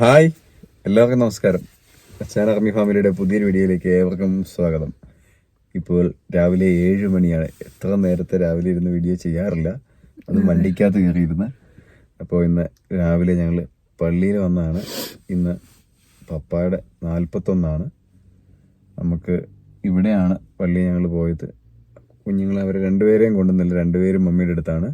Hi എല്ലാവർക്കും നമസ്കാരം. അച്ചാൻ അർമി ഫാമിലിയുടെ പുതിയൊരു വീഡിയോയിലേക്ക് ഏവർക്കും സ്വാഗതം. ഇപ്പോൾ രാവിലെ ഏഴ് മണിയാണ്. എത്ര നേരത്തെ രാവിലെ ഇരുന്ന് വീഡിയോ ചെയ്യാറില്ല. അത് വണ്ടിക്കകത്ത് കയറിയിരുന്ന്. അപ്പോൾ ഇന്ന് രാവിലെ ഞങ്ങൾ പള്ളിയിൽ വന്നാണ്. ഇന്ന് പപ്പായുടെ നാൽപ്പത്തൊന്നാണ്. നമുക്ക് ഇവിടെയാണ് പള്ളി ഞങ്ങൾ പോയത്. കുഞ്ഞുങ്ങളെ അവർ രണ്ടുപേരെയും കൊണ്ടുവന്നില്ല. രണ്ടുപേരും മമ്മിയുടെ അടുത്താണ്.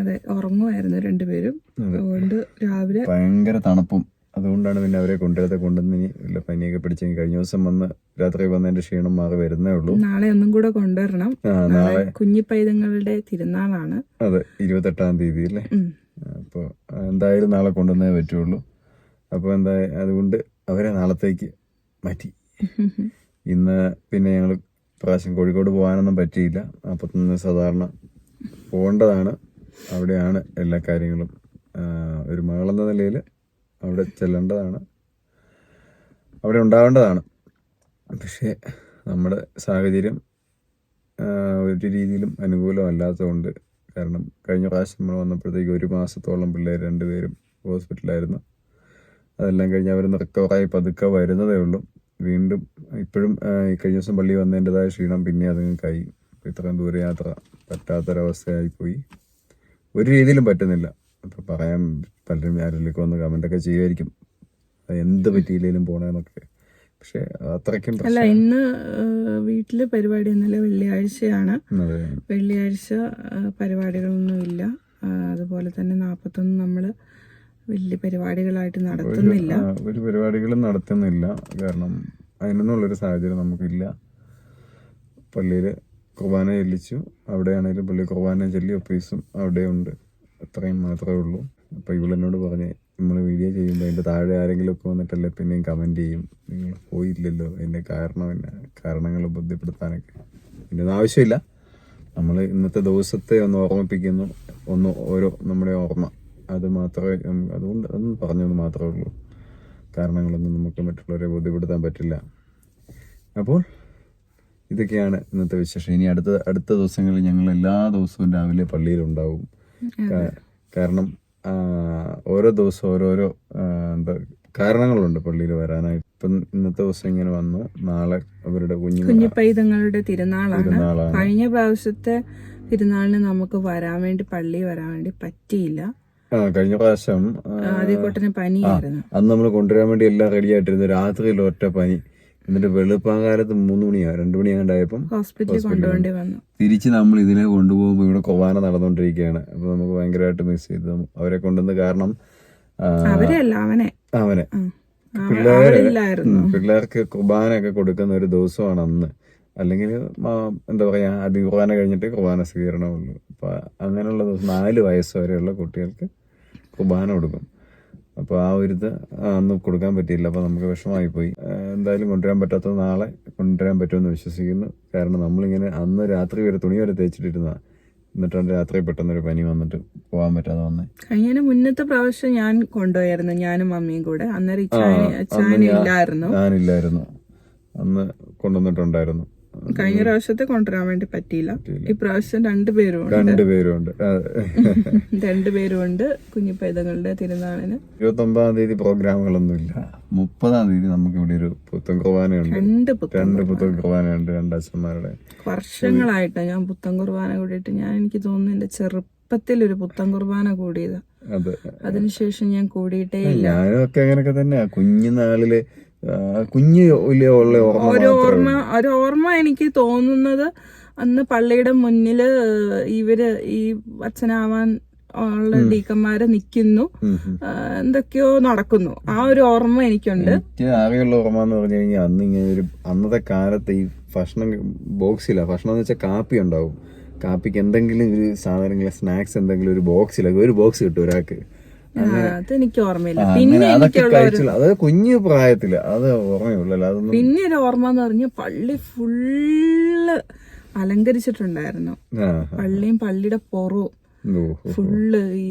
അതെ ഉറങ്ങുമായിരുന്നു രണ്ടുപേരും. അതുകൊണ്ട് രാവിലെ ഭയങ്കര തണുപ്പും അതുകൊണ്ടാണ് പിന്നെ അവരെ കൊണ്ടുവരത്തെ കൊണ്ടുവന്ന് ഇല്ല പനിയൊക്കെ പിടിച്ചു കഴിഞ്ഞ ദിവസം വന്ന് രാത്രി വന്നതിന്റെ ക്ഷീണം മാറി വരുന്നേ ഉള്ളൂ. നാളെ ഒന്നും കൂടെ കൊണ്ടുവരണം. നാളെ കുഞ്ഞി പൈതങ്ങളുടെ തിരുനാളാണ്. അതെ ഇരുപത്തെട്ടാം തീയതി അല്ലേ. അപ്പോൾ എന്തായാലും നാളെ കൊണ്ടുവന്നേ പറ്റുള്ളൂ. അപ്പോൾ എന്താ അതുകൊണ്ട് അവരെ നാളത്തേക്ക് മാറ്റി. ഇന്ന് പിന്നെ ഞങ്ങൾ പ്രാവശ്യം കോഴിക്കോട് പോകാനൊന്നും പറ്റിയില്ല. അപ്പത്തൊന്ന് സാധാരണ പോകേണ്ടതാണ്. അവിടെയാണ് എല്ലാ കാര്യങ്ങളും. ഒരു മകളെന്ന നിലയിൽ അവിടെ ചെല്ലേണ്ടതാണ്. അവിടെ ഉണ്ടാവേണ്ടതാണ്. പക്ഷേ നമ്മുടെ സാഹചര്യം ഒരു രീതിയിലും അനുകൂലമല്ലാത്തതുകൊണ്ട് കാരണം കഴിഞ്ഞ പ്രാവശ്യം നമ്മൾ വന്നപ്പോഴത്തേക്ക് ഒരു മാസത്തോളം പിള്ളേർ രണ്ടുപേരും ഹോസ്പിറ്റലായിരുന്നു അതെല്ലാം കഴിഞ്ഞ് അവർ റിക്കവറായി പതുക്കെ വരുന്നതേ ഉള്ളൂ. വീണ്ടും ഇപ്പോഴും ഈ കഴിഞ്ഞ ദിവസം പള്ളി വന്നതിന്റെതായ ക്ഷീണം പിന്നെ അതുങ്ങൾക്കായി ഇത്രയും ദൂരയാത്ര പറ്റാത്തൊരവസ്ഥയായിപ്പോയി. ഒരു രീതിയിലും പറ്റുന്നില്ല. അപ്പോൾ പറയാൻ പലരും ആരെങ്കിലും ഒന്ന് കമന്റൊക്കെ ചെയ്യുമായിരിക്കും. എന്ത് പറ്റിയില്ലെങ്കിലും പോണേന്നൊക്കെ. പക്ഷേ അത്രയ്ക്കും അല്ല ഇന്ന് വീട്ടിൽ പരിപാടി ഇന്നലെ വെള്ളിയാഴ്ചയാണ്. വെള്ളിയാഴ്ച പരിപാടികളൊന്നുമില്ല. അതുപോലെ തന്നെ നാൽപ്പത്തൊന്ന് നമ്മൾ വലിയ പരിപാടികളായിട്ട് നടത്തുന്നില്ല. ഒരു പരിപാടികളും നടത്തുന്നില്ല. കാരണം അതിനൊന്നുള്ളൊരു സാഹചര്യം നമുക്കില്ല. പള്ളിയിൽ കുർബാന ചെല്ലിച്ചു. അവിടെയാണെങ്കിലും പള്ളി കുർബാന ചെല്ലി അവിടെ അവിടെയുണ്ട്. അത്രയും മാത്രമേ ഉള്ളൂ. അപ്പോൾ ഇവളെന്നോട് പറഞ്ഞ് നമ്മൾ വീഡിയോ ചെയ്യുമ്പോൾ അതിന്റെ താഴെ ആരെങ്കിലും ഒക്കെ വന്നിട്ടല്ലേ പിന്നെയും കമന്റ് ചെയ്യും. നിങ്ങൾ പോയില്ലല്ലോ. അതിന്റെ കാരണം എന്നാ? കാരണങ്ങൾ ബോധ്യപ്പെടുത്താനൊക്കെ. പിന്നെ ഒന്നും ആവശ്യമില്ല. നമ്മൾ ഇന്നത്തെ ദിവസത്തെ ഒന്ന് ഓർമ്മിപ്പിക്കുന്നു. ഒന്ന് ഓരോ നമ്മുടെ ഓർമ്മ. അത് മാത്രമേ അതുകൊണ്ട് അതൊന്നും പറഞ്ഞതെന്ന് മാത്രമേ ഉള്ളൂ. കാരണങ്ങളൊന്നും നമുക്ക് മറ്റുള്ളവരെ ബോധ്യപ്പെടുത്താൻ പറ്റില്ല. അപ്പോൾ ഇതൊക്കെയാണ് ഇന്നത്തെ വിശേഷം. ഇനി അടുത്ത അടുത്ത ദിവസങ്ങളിൽ ഞങ്ങൾ എല്ലാ ദിവസവും രാവിലെ പള്ളിയിലുണ്ടാവും. കാരണം ഓരോ ദിവസം ഓരോരോ എന്താ കാരണങ്ങളുണ്ട് പള്ളിയിൽ വരാനായിട്ട്. ഇപ്പം ഇന്നത്തെ ദിവസം ഇങ്ങനെ വന്നു. നാളെ അവരുടെ കുഞ്ഞു കുഞ്ഞിപ്പൈതങ്ങളുടെ തിരുനാളാണ്. കഴിഞ്ഞ പ്രാവശ്യത്തെ തിരുനാളിന് നമുക്ക് വരാൻ വേണ്ടി പള്ളി വരാൻ വേണ്ടി പറ്റിയില്ല. കഴിഞ്ഞ പ്രാവശ്യം ആദ്യക്കോട്ടന് പനിയായിരുന്നു. അന്ന് നമ്മൾ കൊണ്ടുവരാൻ വേണ്ടി എല്ലാം റെഡി ആയിട്ടിരുന്നു രാത്രിയിൽ ഒറ്റ പനി. എന്നിട്ട് വെളുപ്പാങ്കാലത്ത് മൂന്ന് മണിയാ രണ്ടു മണി ഹോസ്പിറ്റലിൽ കൊണ്ടുപോകേണ്ടി വന്നു. തിരിച്ച് നമ്മൾ ഇതിനെ കൊണ്ടുപോകുമ്പോൾ ഇവിടെ കൊവാന നടന്നുകൊണ്ടിരിക്കുകയാണ് അപ്പൊ നമുക്ക് ഭയങ്കരമായിട്ട് മിസ് ചെയ്തു. അവരെ കൊണ്ടുവന്ന് കാരണം അവരെയല്ല അവനെ. അവനെ. പിള്ളേര് പിള്ളേർക്ക് കുർബാനയൊക്കെ കൊടുക്കുന്ന ഒരു ദിവസമാണ് അന്ന്. അല്ലെങ്കിൽ എന്താ പറയാ അതി കുർബാന കഴിഞ്ഞിട്ട് കുർബാന സ്വീകരണമുള്ളൂ. അപ്പൊ അങ്ങനെയുള്ള ദിവസം നാല് വയസ്സ് വരെയുള്ള കുട്ടികൾക്ക് കുർബാന കൊടുക്കും. അപ്പോൾ ആ ഒരു ഇത് അന്ന് കൊടുക്കാൻ പറ്റിയില്ല. അപ്പോൾ നമുക്ക് വിഷമമായി പോയി എന്തായാലും കൊണ്ടുവരാൻ പറ്റാത്തത് നാളെ കൊണ്ടുവരാൻ പറ്റുമെന്ന് വിശ്വസിക്കുന്നു. കാരണം നമ്മളിങ്ങനെ അന്ന് രാത്രി വരെ തുണി വരെ തേച്ചിട്ടിരുന്ന എന്നിട്ടാണ് രാത്രി പെട്ടെന്നൊരു പനി വന്നിട്ട് പോകാൻ പറ്റാതെ വന്നേ. കഴിഞ്ഞ മുന്നത്തെ പ്രാവശ്യം ഞാൻ കൊണ്ടുപോയായിരുന്നു ഞാനും മമ്മിയും കൂടെ. അന്നേരം ഞാനില്ലായിരുന്നു. അന്ന് കൊണ്ടുവന്നിട്ടുണ്ടായിരുന്നു. കഴിഞ്ഞ പ്രാവശ്യത്തെ കൊണ്ടുവരാൻ വേണ്ടി പറ്റിയില്ല. ഇപ്രാവശ്യം രണ്ടുപേരും രണ്ടുപേരും ഉണ്ട് രണ്ടുപേരും ഉണ്ട് കുഞ്ഞി പൈതങ്ങളുടെ തിരുനാളിന്. ഇരുപത്തി ഒമ്പതാം തീയതി പ്രോഗ്രാമുകളൊന്നുമില്ല. മുപ്പതാം തീയതി നമുക്ക് ഇവിടെ ഒരു പുത്തൻ കുർബാനയുണ്ട്. രണ്ട് രണ്ട് പുത്തൻ കുർബാനയുണ്ട് രണ്ട് അച്ഛന്മാരുടെ വർഷങ്ങളായിട്ട് ഞാൻ പുത്തൻ കുർബാന കൂടിയിട്ട് ഞാൻ എനിക്ക് തോന്നുന്നു എന്റെ ചെറുപ്പത്തിൽ ഒരു പുത്തൻ കുർബാന കൂടിയത്. അതെ. അതിനുശേഷം ഞാൻ കൂടിയിട്ടേ ഇല്ല. ഞാനൊക്കെ അങ്ങനെയൊക്കെ തന്നെയാ. കുഞ്ഞുനാളിൽ കുഞ്ഞ് ഓർമ്മ ഒരു ഓർമ്മ ഒരു ഓർമ്മ എനിക്ക് തോന്നുന്നത് അന്ന് പള്ളിയുടെ മുന്നിൽ ഇവർ ഈ അച്ഛനാവാൻ ഉള്ള ഡീക്കന്മാര്. ആ, എന്തൊക്കെയോ നടക്കുന്നു. ആ ഒരു ഓർമ്മ എനിക്കുണ്ട്. എനിക്ക് ആകെയുള്ള ഓർമ്മ എന്ന് പറഞ്ഞു കഴിഞ്ഞാൽ അന്ന് ഇങ്ങനെ ഒരു അന്നത്തെ കാലത്ത് ഈ ഭക്ഷണം ബോക്സില്ല ഭക്ഷണം എന്ന് വെച്ചാൽ കാപ്പി ഉണ്ടാവും. കാപ്പിക്ക് എന്തെങ്കിലും ഒരു സാധനങ്ങൾ സ്നാക്സ് എന്തെങ്കിലും ഒരു ബോക്സിലൊക്കെ ഒരു ബോക്സ് കിട്ടും ഒരാൾക്ക്. അതെനിക്ക് ഓർമ്മയില്ല. പിന്നെ എനിക്കുള്ള അത് കുഞ്ഞു പ്രായത്തിൽ അത് ഓർമ്മയുള്ളല്ലോ പിന്നെ ഒരു ഓർമ്മ എന്ന് പറഞ്ഞ പള്ളി ഫുള്ള് അലങ്കരിച്ചിട്ടുണ്ടായിരുന്നു. പള്ളിയും പള്ളിയുടെ പുറവും ഫുള്ള് ഈ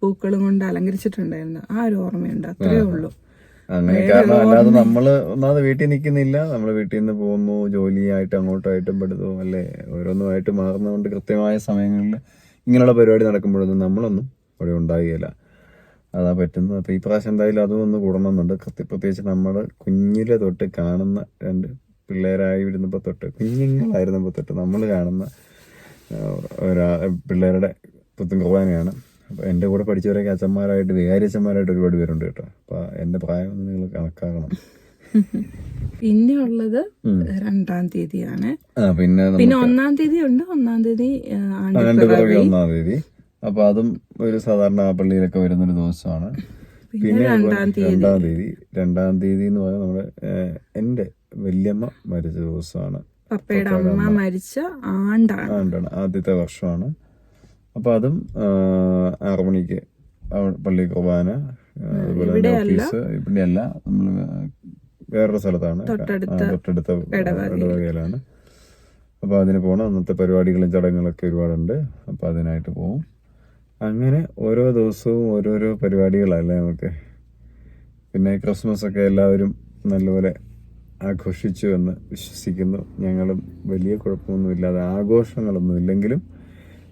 പൂക്കളും കൊണ്ട് അലങ്കരിച്ചിട്ടുണ്ടായിരുന്നു. ആ ഒരു ഓർമ്മയുണ്ട് അത്രേ ഉള്ളൂ. അങ്ങനെ കാരണം അല്ലാതെ നമ്മൾ ഒന്നാമത് വീട്ടിൽ നിൽക്കുന്നില്ല. നമ്മൾ വീട്ടിൽ നിന്ന് പോകുന്നു ജോലിയായിട്ട് അങ്ങോട്ടായിട്ടും പഠിത്തവും അല്ലേ? ഓരോന്നുമായിട്ട് മാറുന്നതുകൊണ്ട് കൃത്യമായ സമയങ്ങളിൽ ഇങ്ങനെയുള്ള പരിപാടി നടക്കുമ്പോഴൊന്നും നമ്മളൊന്നും അവിടെ ഉണ്ടാകുകയില്ല. അതാ പറ്റുന്നത്. അപ്പോൾ ഈ പ്രാവശ്യം എന്തായാലും അതും ഒന്ന് കൂടണമെന്നുണ്ട്. പ്രത്യേകിച്ച് നമ്മൾ കുഞ്ഞിലെ തൊട്ട് കാണുന്ന രണ്ട് പിള്ളേരായി വരുന്നപ്പോൾ തൊട്ട് കുഞ്ഞുങ്ങളായിരുന്നപ്പോൾ തൊട്ട് നമ്മൾ കാണുന്ന ഒരാ പിള്ളേരുടെ പുത്തും കുർബാനയാണ്. അപ്പോൾ എന്റെ കൂടെ പഠിച്ചവരൊക്കെ അച്ഛന്മാരായിട്ട് വികാരി അച്ഛന്മാരായിട്ട് ഒരുപാട് പേരുണ്ട് കേട്ടോ. അപ്പോൾ എന്റെ പ്രായം നിങ്ങൾ കണക്കാക്കണം. പിന്നെ ഉള്ളത്. രണ്ടാം തീയതിയാണ്. പിന്നെ പിന്നെ ഒന്നാം തീയതി ഉണ്ട്. ഒന്നാം തീയതി ആണ്ടിപ്പിറവി. ഒന്നാം തീയതി. അപ്പൊ അതും ഒരു സാധാരണ ആ പള്ളിയിലൊക്കെ വരുന്നൊരു ദിവസമാണ്. പിന്നെ രണ്ടാം തീയതി. രണ്ടാം തീയതി എന്ന് പറഞ്ഞാൽ നമ്മുടെ എന്റെ എന്റെ വല്യമ്മ മരിച്ച ദിവസമാണ്. പപ്പയുടെ അമ്മ മരിച്ച ആണ്ടാണ്. ആണ്ടാണ്. ആദ്യത്തെ വർഷമാണ്. അപ്പൊ അതും ആറു മണിക്ക് പള്ളി കുർബാന ഇവിടെ അതുപോലെ തന്നെ ഓഫീസ്. ഇവിടെയല്ല. നമ്മൾ വേറൊരു സ്ഥലത്താണ്. തൊട്ടടുത്ത തൊട്ടടുത്ത ഇടവകയിലാണ്. അപ്പൊ അതിന് പോകണം അന്നത്തെ പരിപാടികളും ചടങ്ങുകളൊക്കെ ഒരുപാടുണ്ട്. അപ്പൊ അതിനായിട്ട് പോകും അങ്ങനെ ഓരോ ദിവസവും ഓരോരോ പരിപാടികളല്ലേ നമുക്ക്. പിന്നെ ക്രിസ്മസ് ഒക്കെ എല്ലാവരും നല്ലപോലെ ആഘോഷിച്ചു എന്ന് വിശ്വസിക്കുന്നു. ഞങ്ങളും വലിയ കുഴപ്പമൊന്നുമില്ലാതെ ആഘോഷങ്ങളൊന്നും ഇല്ലെങ്കിലും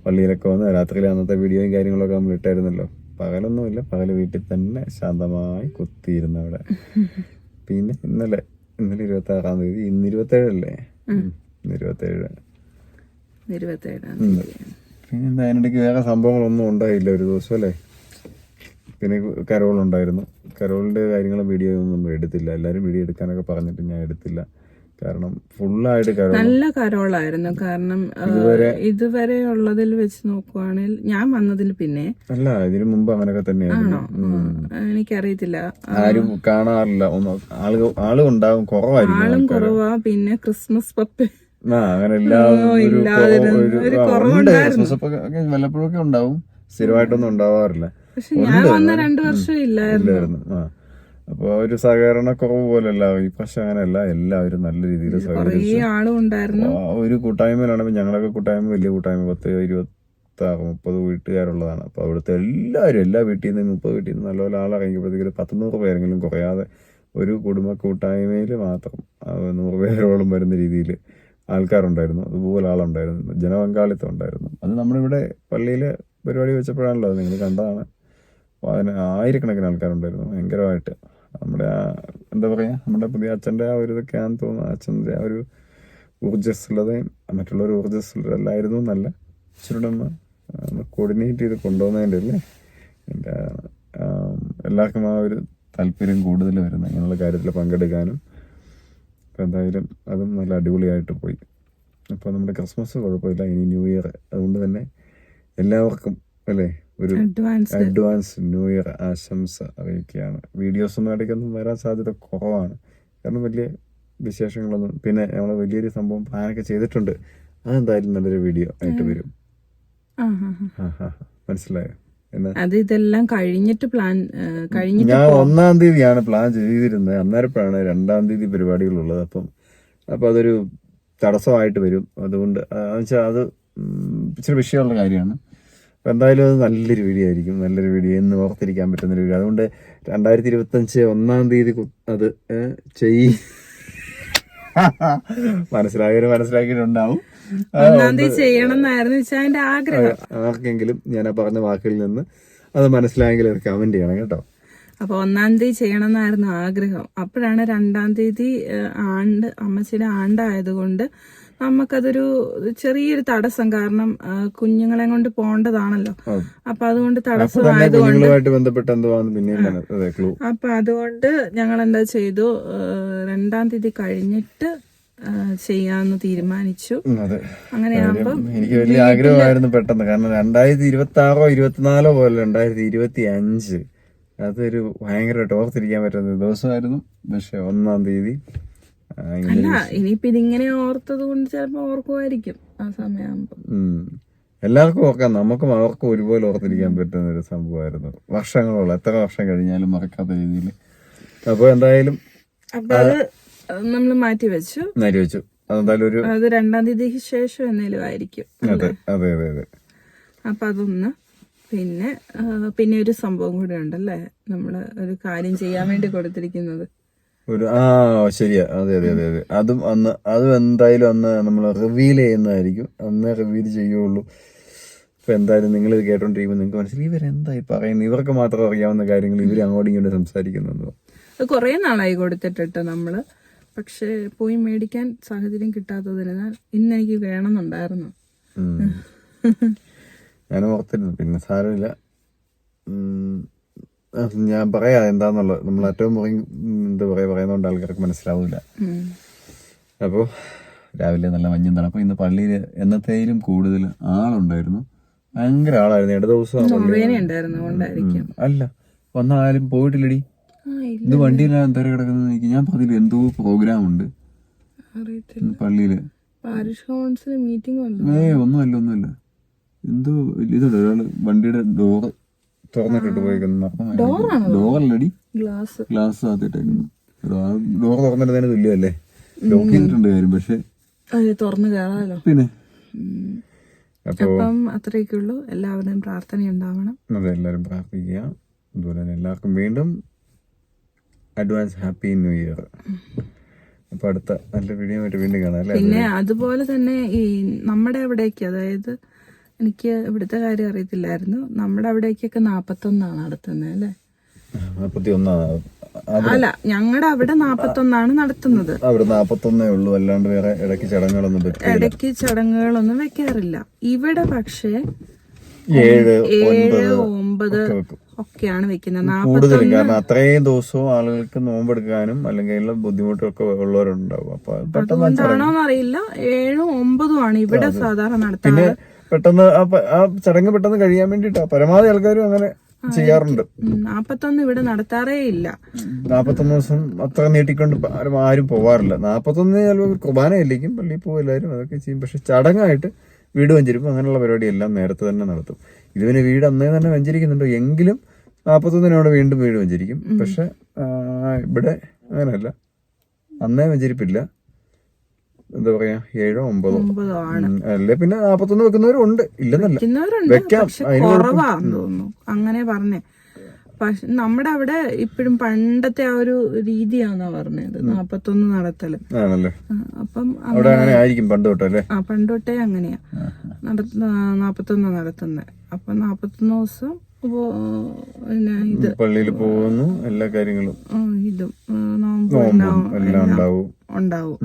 പള്ളിയിലൊക്കെ വന്ന് രാത്രിയിൽ അന്നത്തെ വീഡിയോയും കാര്യങ്ങളൊക്കെ നമ്മൾ ഇട്ടായിരുന്നല്ലോ. പകലൊന്നുമില്ല പകൽ വീട്ടിൽ തന്നെ ശാന്തമായി കുത്തിയിരുന്നു അവിടെ. പിന്നെ ഇന്നലെ ഇന്നലെ ഇരുപത്തി ആറാം തീയതി ഇന്ന് ഇരുപത്തേഴല്ലേ? ഇന്ന് ഇരുപത്തേഴ്. ഇരുപത്തേഴാം. തീയതി പിന്നെ അതിനിടയ്ക്ക് വേറെ സംഭവങ്ങളൊന്നും ഉണ്ടായില്ല ഒരു ദിവസം അല്ലേ? പിന്നെ കരോളുണ്ടായിരുന്നു. കരോളിന്റെ കരോളിന്റെ കാര്യങ്ങളും വീഡിയോ ഒന്നും എടുത്തില്ല. എല്ലാവരും വീഡിയോ എടുക്കാനൊക്കെ പറഞ്ഞിട്ട് ഞാൻ എടുത്തില്ല. കാരണം ഫുള്ളായിട്ട് കരോൾ. നല്ല കരോളായിരുന്നു. കാരണം ഇതുവരെ ഉള്ളതിൽ വെച്ച് നോക്കുവാണെങ്കിൽ ഞാൻ വന്നതിൽ പിന്നെ അല്ല ഇതിനു മുമ്പ് അങ്ങനെയൊക്കെ തന്നെയായിരുന്നു. എനിക്കറിയത്തില്ല. ആരും കാണാറില്ല. ഒന്ന് ആൾ ആൾ ഉണ്ടാവും കുറവായിരിക്കും ആളും കുറവാ. പിന്നെ ക്രിസ്മസ് പപ്പ അങ്ങനെ വല്ലപ്പോഴൊക്കെ ഉണ്ടാവും. സ്ഥിരമായിട്ടൊന്നും ഉണ്ടാവാറില്ല. പക്ഷെ ഞാൻ വന്ന രണ്ടു വർഷം ഇല്ലായിരുന്നു. ഇല്ലായിരുന്നു. അപ്പൊ ഒരു സഹകരണ കുറവ് പോലല്ല ഈ പ്രാവശ്യം അങ്ങനെയല്ല എല്ലാവരും നല്ല രീതിയിൽ സഹകരിച്ചു. ഒരു കൂട്ടായ്മയിലാണെങ്കിൽ ഞങ്ങളൊക്കെ കൂട്ടായ്മ വലിയ കൂട്ടായ്മ പത്ത് ഇരുപത്തി മുപ്പത് വീട്ടുകാരുള്ളതാണ്. അപ്പൊ അവിടുത്തെ എല്ലാവരും എല്ലാ വീട്ടിൽ നിന്ന് മുപ്പത് വീട്ടിൽ നിന്ന് നല്ലപോലെ ആളിറങ്ങിയപ്പോഴത്തേക്ക് ഒരു പത്തുനൂറ് പേരെങ്കിലും കുറയാതെ ഒരു കുടുംബ കൂട്ടായ്മയിൽ മാത്രം നൂറ് പേരോളം വരുന്ന രീതിയിൽ ആൾക്കാരുണ്ടായിരുന്നു അതുപോലെ ആളുണ്ടായിരുന്നു ജനപങ്കാളിത്തം ഉണ്ടായിരുന്നു. അത് നമ്മളിവിടെ പള്ളിയിൽ പരിപാടി വെച്ചപ്പോഴാണല്ലോ അത് നിങ്ങൾ കണ്ടതാണ്. അതിന് ആയിരക്കണക്കിന് ആൾക്കാരുണ്ടായിരുന്നു ഭയങ്കരമായിട്ട്. നമ്മുടെ എന്താ പറയുക നമ്മുടെ പുതിയ അച്ഛന്റെ ആ ഒരു ഇതൊക്കെയാണെന്ന് തോന്നുന്നു അച്ഛന്റെ ആ ഒരു ഊർജസ്വലതയും മറ്റുള്ളവർ ഊർജസ്വലരല്ലായിരുന്നു എന്നല്ല. അച്ഛനോടൊന്ന് കോർഡിനേറ്റ് ചെയ്ത് കൊണ്ടുപോകുന്നതിന്റെ അല്ലേ എന്റെ എല്ലാവർക്കും ആ ഒരു താല്പര്യം കൂടുതൽ വരുന്നത് ഇങ്ങനെയുള്ള കാര്യത്തിൽ പങ്കെടുക്കാനും. അപ്പോൾ എന്തായാലും അതും നല്ല അടിപൊളിയായിട്ട് പോയി. അപ്പോൾ നമ്മുടെ ക്രിസ്മസ് കുഴപ്പമില്ല ഇനി ന്യൂ ഇയർ. അതുകൊണ്ട് തന്നെ എല്ലാവർക്കും അല്ലേ ഒരു അഡ്വാൻസ് ന്യൂ ഇയർ ആശംസ അറിയിക്കുകയാണ്. വീഡിയോസ് ഒന്നും ഇടയ്ക്കൊന്നും വരാൻ സാധ്യത കുറവാണ്. കാരണം വലിയ വിശേഷങ്ങളൊന്നും പിന്നെ നമ്മൾ വലിയൊരു സംഭവം പ്ലാനൊക്കെ ചെയ്തിട്ടുണ്ട്. അതെന്തായാലും നല്ലൊരു വീഡിയോ ആയിട്ട് വരും. മനസ്സിലായോ? അത് ഇതെല്ലാം കഴിഞ്ഞിട്ട് പ്ലാൻ കഴിഞ്ഞിട്ട് ഞാൻ ഒന്നാം തീയതിയാണ് പ്ലാൻ ചെയ്തിരുന്നത്. അന്നേരപ്പോഴാണ് രണ്ടാം തീയതി പരിപാടികളുള്ളത്. അപ്പം അപ്പം അതൊരു തടസ്സമായിട്ട് വരും. അതുകൊണ്ട് വെച്ചാൽ അത് ഇച്ചിരി വിഷയമുള്ള കാര്യമാണ്. അപ്പം എന്തായാലും അത് നല്ലൊരു വീഡിയോ ആയിരിക്കും. നല്ലൊരു വീഡിയോ എന്ന് ഓർത്തിരിക്കാൻ പറ്റുന്ന ഒരു വീഡിയോ അതുകൊണ്ട് രണ്ടായിരത്തി ഇരുപത്തഞ്ച് ഒന്നാം തീയതി അത് ചെയ്. മനസ്സിലായവര് മനസ്സിലാക്കിയിട്ടുണ്ടാവും. ഒന്നാം തീയതി ചെയ്യണം എന്നായിരുന്നു വെച്ചാൽ അതിന്റെ ആഗ്രഹം. ആർക്കെങ്കിലും ഞാൻ ആ പറഞ്ഞ വാക്കിൽ നിന്ന് അത് മനസ്സിലായെങ്കിൽ അത് കമന്റ് ചെയ്യണം കേട്ടോ. അപ്പൊ ഒന്നാം തീയതി ചെയ്യണം എന്നായിരുന്നു ആഗ്രഹം. അപ്പോഴാണ് രണ്ടാം തീയതി ആണ്ട് അമ്മച്ചിയുടെ ആണ്ടായതുകൊണ്ട് നമുക്കതൊരു ചെറിയൊരു തടസ്സം. കാരണം കുഞ്ഞുങ്ങളെ കൊണ്ട് പോണ്ടതാണല്ലോ. അപ്പൊ അതുകൊണ്ട് തടസ്സമായതുകൊണ്ട് അപ്പൊ അതുകൊണ്ട് ഞങ്ങൾ എന്താ ചെയ്തു രണ്ടാം തീയതി കഴിഞ്ഞിട്ട് ചെയ്യാന്ന് തീരുമാനിച്ചു. എനിക്ക് വലിയ ആഗ്രഹമായിരുന്നു പെട്ടെന്ന്. കാരണം രണ്ടായിരത്തി ഇരുപത്തി ആറോ ഇരുപത്തിനാലോ പോലെ രണ്ടായിരത്തി ഇരുപത്തി അഞ്ച് അതൊരു ഭയങ്കരമായിട്ട് ഓർത്തിരിക്കാൻ പറ്റുന്ന ദിവസമായിരുന്നു. പക്ഷെ ഒന്നാം തീയതി അല്ല ഇനിയിപ്പൊ ഇതിങ്ങനെ ഓർത്തത് കൊണ്ട് ചിലപ്പോ ഓർക്കുമായിരിക്കും ആ സമയമാകുമ്പോ എല്ലാവർക്കും ഓർക്കാം. നമുക്കും അവർക്കും ഒരുപോലെ ഓർത്തിരിക്കാൻ പറ്റുന്ന ഒരു സംഭവമായിരുന്നു. വർഷങ്ങളോളം എത്ര വർഷം കഴിഞ്ഞാലും മറക്കാത്ത രീതിയിൽ. അപ്പോൾ എന്തായാലും നമ്മൾ മാറ്റി വെച്ചു മാറ്റി വെച്ചു അതെന്തായാലും ഒരു അത് രണ്ടാം തീയതിക്ക് ശേഷം എന്തെങ്കിലും ആയിരിക്കും അതെ അതെ അതെ അതെ. അപ്പൊ അതൊന്ന് പിന്നെ പിന്നെ ഒരു സംഭവം കൂടെ ഉണ്ടല്ലേ നമ്മൾ ഒരു കാര്യം ചെയ്യാൻ വേണ്ടി കൊടുത്തിരിക്കുന്നത്. ഒരു ആ ശരിയാ. അതെ അതെ അതെ അതെ. അതും അന്ന് അതും എന്തായാലും അന്ന് നമ്മൾ റിവീൽ ചെയ്യുന്നതായിരിക്കും. അന്നേ റിവീൽ ചെയ്യുള്ളൂ ഇപ്പൊ എന്തായാലും നിങ്ങൾ ഇത് കേട്ടോണ്ടിരിക്കുമ്പോൾ നിങ്ങൾക്ക് മനസ്സിലായി ഇവരെന്തായി പറയുന്നത്? ഇവർക്ക് മാത്രം അറിയാവുന്ന കാര്യങ്ങൾ ഇവർ അങ്ങോട്ടും ഇങ്ങോട്ടും സംസാരിക്കുന്നു അത് കുറേ നാളായി കൊടുത്തിട്ടിട്ട് നമ്മൾ. പക്ഷെ പോയി മേടിക്കാൻ സാഹചര്യം കിട്ടാത്തതിനാൽ ഇന്ന് എനിക്ക് വേണമെന്നുണ്ടായിരുന്നു ഞാൻ ഓർത്തിരുന്നു. പിന്നെ സാരമില്ല. ഞാൻ പറയാ എന്താന്നുള്ളത്. നമ്മൾ ഏറ്റവും പറയും എന്താ പറയാ പറയുന്നതുകൊണ്ട് ആൾക്കാർക്ക് മനസ്സിലാവില്ല. അപ്പോൾ രാവിലെ നല്ല മഞ്ഞും തണുപ്പ്. ഇന്ന് പള്ളിയിൽ എന്നത്തേലും കൂടുതൽ ആളുണ്ടായിരുന്നു. ഭയങ്കര ആളായിരുന്നു. ഇട ദിവസം അല്ല വന്ന ആരും പോയിട്ടില്ലടി. ഇത് വണ്ടിയിലാണ് എന്താ കിടക്കുന്നത് എനിക്ക്. ഞാൻ പറഞ്ഞില്ല എന്തോ പ്രോഗ്രാം ഉണ്ട്. പള്ളിയിൽ. പാരിഷ് കൗൺസിൽ മീറ്റിംഗ് വന്നു ഏ ഒന്നുമല്ല ഒന്നുമല്ല. എന്തോ ഇതുണ്ട് ഒരാൾ വണ്ടിയുടെ ഡോറ് തുറന്നിട്ടിട്ട് പോയിരിക്കുന്നു ഡോറല്ലടി ഗ്ലാസ് ഗ്ലാസ് ആദ്യമായിട്ടായിരുന്നു ഡോർ തുറന്നിട്ടതിന് തുല്യമല്ലേ? ലോക്ക് ചെയ്തിട്ടുണ്ട് കാര്യം പക്ഷെ തുറന്നു കയറാലോ പിന്നെ? അപ്പം അത്രയൊക്കെ ഉള്ളൂ എല്ലാവരും പ്രാർത്ഥന ഉണ്ടാവണം. അതെ എല്ലാവരും പ്രാർത്ഥിക്കുക. അതുപോലെ തന്നെ എല്ലാവർക്കും വീണ്ടും അഡ്വാൻസ് ഹാപ്പി ന്യൂ ഇയർ. അപ്പൊ അടുത്ത നല്ല വീഡിയോ ആയിട്ട് വീണ്ടും കാണാം അല്ലേ? പിന്നെ അതുപോലെ തന്നെ ഈ നമ്മുടെ അവിടേക്ക് അതായത് എനിക്ക് ഇവിടുത്തെ കാര്യം അറിയത്തില്ലായിരുന്നു. നമ്മുടെ അവിടേക്കൊക്കെ നാപ്പത്തൊന്നാണ് നടത്തുന്നത് അല്ലേ? നാപ്പത്തി ഒന്നാണ് അല്ല ഞങ്ങളുടെ അവിടെ നാപ്പത്തൊന്നാണ് നടത്തുന്നത്. അവിടെ നാപ്പത്തൊന്നേ ഉള്ളൂ അല്ലാണ്ട് വേറെ ഇടയ്ക്ക് ചടങ്ങുകളൊന്നും ഇടയ്ക്ക് ചടങ്ങുകളൊന്നും വെക്കാറില്ല. ഇവിടെ പക്ഷേ ഏഴ് ഒമ്പത് ഒക്കെയാണ് വെക്കുന്നത്. കൂടുതലും കാരണം അത്രയും ദിവസവും ആളുകൾക്ക് നോമ്പെടുക്കാനും അല്ലെങ്കിൽ ബുദ്ധിമുട്ടൊക്കെ ഉള്ളവരുണ്ടാവും. അപ്പൊ നാപ്പത്തൊന്നാണോന്ന് അറിയില്ല ഏഴും ഒമ്പതും ആണ് ഇവിടെ സാധാരണ നടത്തുന്നത് പെട്ടെന്ന് ആ ചടങ്ങ് പെട്ടെന്ന് കഴിയാൻ വേണ്ടിട്ടാ പരമാവധി ആൾക്കാരും അങ്ങനെ ചെയ്യാറുണ്ട്. നാപ്പത്തൊന്ന് ഇവിടെ നടത്താറേ ഇല്ല. നാപ്പത്തൊന്ന് ദിവസം അത്ര നീട്ടിക്കൊണ്ട് ആരും ആരും പോവാറില്ല. നാപ്പത്തൊന്ന് ചിലപ്പോൾ കുർബാനയില്ലേക്കും പള്ളി പോകും എല്ലാവരും അതൊക്കെ ചെയ്യും. പക്ഷെ ചടങ്ങായിട്ട് വീട് വെഞ്ചരിപ്പ് അങ്ങനെയുള്ള പരിപാടി എല്ലാം നേരത്തെ തന്നെ നടത്തും. ഇതിന് വീട് അന്നേ തന്നെ വെഞ്ചരിക്കുന്നുണ്ട്. എങ്കിലും നാപ്പത്തൊന്നിനോട് വീണ്ടും വീട് വെഞ്ചരിക്കും പക്ഷെ ഇവിടെ അങ്ങനെയല്ല. അന്നേ വെഞ്ചരിപ്പില്ല എന്താ പറയാ ഏഴോ ഒമ്പതോ. അല്ലെ? പിന്നെ നാപ്പത്തൊന്ന് വെക്കുന്നവരും ഉണ്ട് ഇല്ലെന്നല്ല വെക്കാം. പക്ഷെ കുറവാന്ന് തോന്നുന്നു. അങ്ങനെ പറഞ്ഞേ. പക്ഷെ നമ്മുടെ അവിടെ ഇപ്പോഴും പണ്ടത്തെ ആ ഒരു രീതിയാന്നാ പറഞ്ഞത്. നാപ്പത്തൊന്ന് നടത്തൽ. അപ്പം അവിടെ അങ്ങനെ ആയിരിക്കും പണ്ട് തൊട്ടല്ലേ? ആ പണ്ട് തൊട്ടേ അങ്ങനെയാ. നടത്തുന്ന നാപ്പത്തൊന്ന് നടത്തുന്നത് അപ്പൊ നാപ്പത്തൊന്ന് ദിവസം ഇത് പള്ളിയിൽ പോകുന്നു എല്ലാ കാര്യങ്ങളും. ഇതും നോമ്പ് ഉണ്ടാവും, എല്ലാം ഉണ്ടാവും. ഉണ്ടാവും.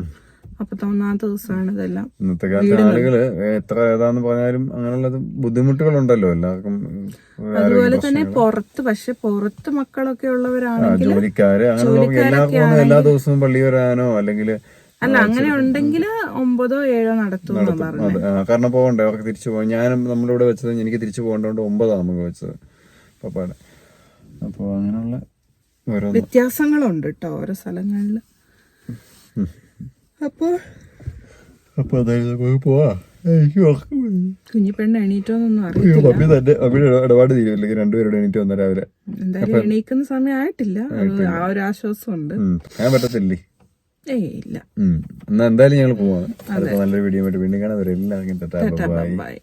അപ്പത്തൊന്നാമത്തെ ദിവസമാണ് ഇതെല്ലാം. ഇന്നത്തെ കാലത്ത് ആളുകൾ എത്ര ഏതാന്ന് പറഞ്ഞാലും അങ്ങനെയുള്ള ബുദ്ധിമുട്ടുകൾ ഉണ്ടല്ലോ എല്ലാവർക്കും അതുപോലെ തന്നെ പുറത്ത് പക്ഷെ പുറത്ത് മക്കളൊക്കെ ഉള്ളവരാണെങ്കിൽ ജോലിക്കാര് അങ്ങനെയുള്ള എല്ലാവർക്കും ഒന്നും എല്ലാ ദിവസവും പള്ളി വരാനോ അല്ലെങ്കിൽ അല്ല അങ്ങനെ ഉണ്ടെങ്കിൽ ഒമ്പതോ ഏഴോ നടത്തും കാരണം പോകണ്ടേ അവർക്ക് തിരിച്ചു പോകും ഞാനും നമ്മുടെ ഇവിടെ വെച്ചത് എനിക്ക് തിരിച്ചു പോകേണ്ടതുകൊണ്ട് ഒമ്പതാണ് നമുക്ക് വെച്ചത്. പപ്പാടെ അപ്പോൾ അങ്ങനെയുള്ള ഓരോ വ്യത്യാസങ്ങളുണ്ട് കേട്ടോ ഓരോ സ്ഥലങ്ങളിൽ അപ്പോൾ അപ്പൊ? അതായത് നമുക്ക് പോവാ. കുഞ്ഞിപ്പെണ്ണ് എണീറ്റോന്നൊന്നും അറിയില്ല അറിയത്തില്ല. തന്നെ മമ്മിയുടെ ഇടപാട് ചെയ്യില്ലെങ്കിൽ രണ്ടുപേരുടെ എണീറ്റ് വന്ന രാവിലെ. എന്തായാലും എണീക്കുന്ന സമയമായിട്ടില്ല. ആയിട്ടില്ല. ആ ഒരു ആശ്വാസം ഉണ്ട് ഞാൻ പറ്റത്തില്ലേ? ഏയ് ഇല്ല. എന്നാ എന്തായാലും ഞങ്ങൾ പോവാണ് അടുത്ത നല്ലൊരു വീഡിയോ ആയിട്ട് വീണ്ടും കാണാൻ അവരെല്ലാവർക്കും എല്ലാവർക്കും ബൈ.